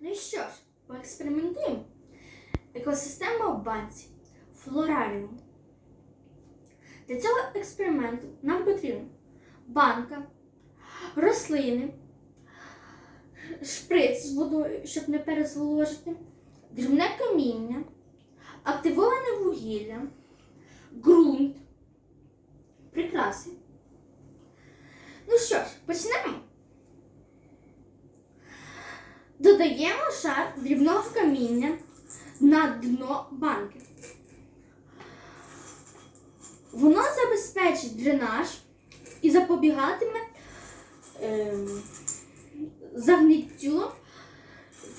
Ну і що ж, поекспериментуємо. Екосистема в банці. Флораріум. Для цього експерименту нам потрібна банка, рослини, шприц з водою, щоб не перезволожити, дрібне каміння, активоване вугілля, ґрунт, прикраси. Ну що ж, почнемо. Додаємо шар дрібного каміння на дно банки. Воно забезпечить дренаж і запобігатиме ем, загниттю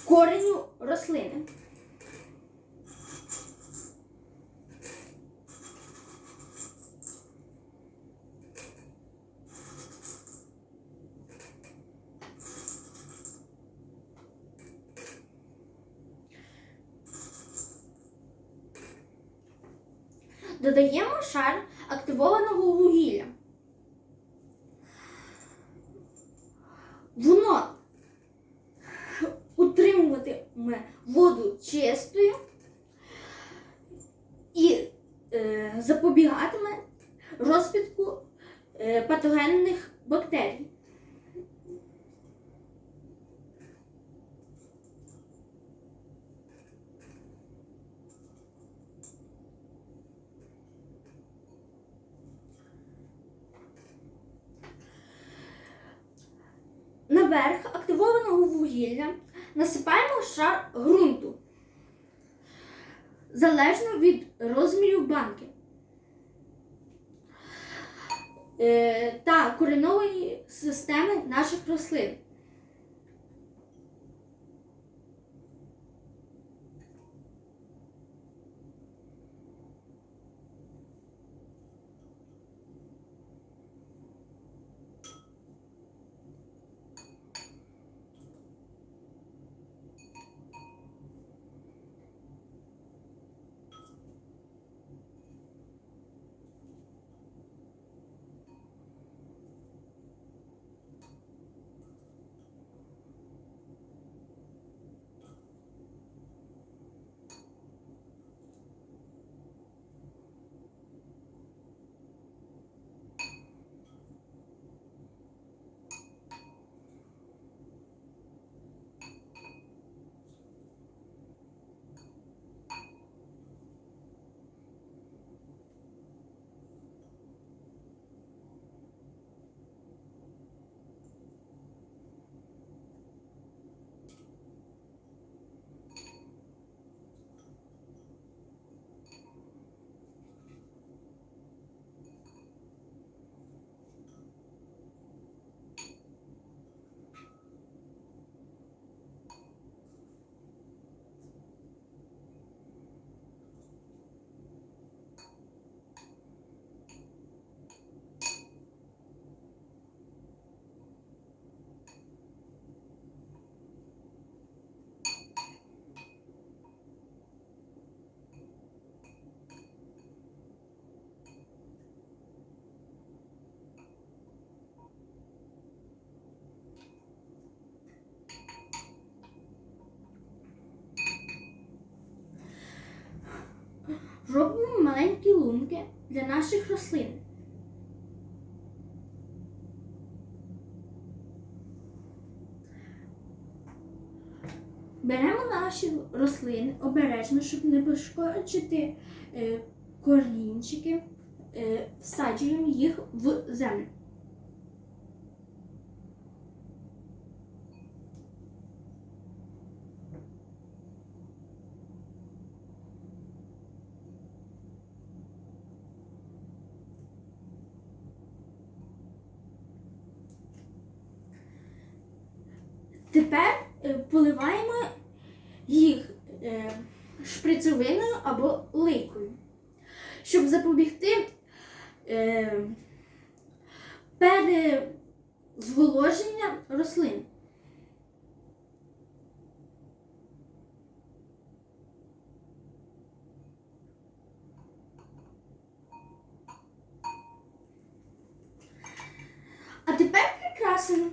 кореню рослини. Додаємо шар активованого вугілля. Воно утримуватиме воду чистою і е, запобігатиме розпідку е, патогенних бактерій. Наверх активованого вугілля насипаємо шар ґрунту залежно від розмірів банки е, та коренової системи наших рослин. Маленькі лунки для наших рослин. Беремо наші рослини обережно, щоб не пошкоджити е, корінчики, е, всаджуємо їх в землю. Тепер е, поливаємо їх е, шприцевиною або лейкою, щоб запобігти е, перезволоження рослин. А тепер прикрасимо.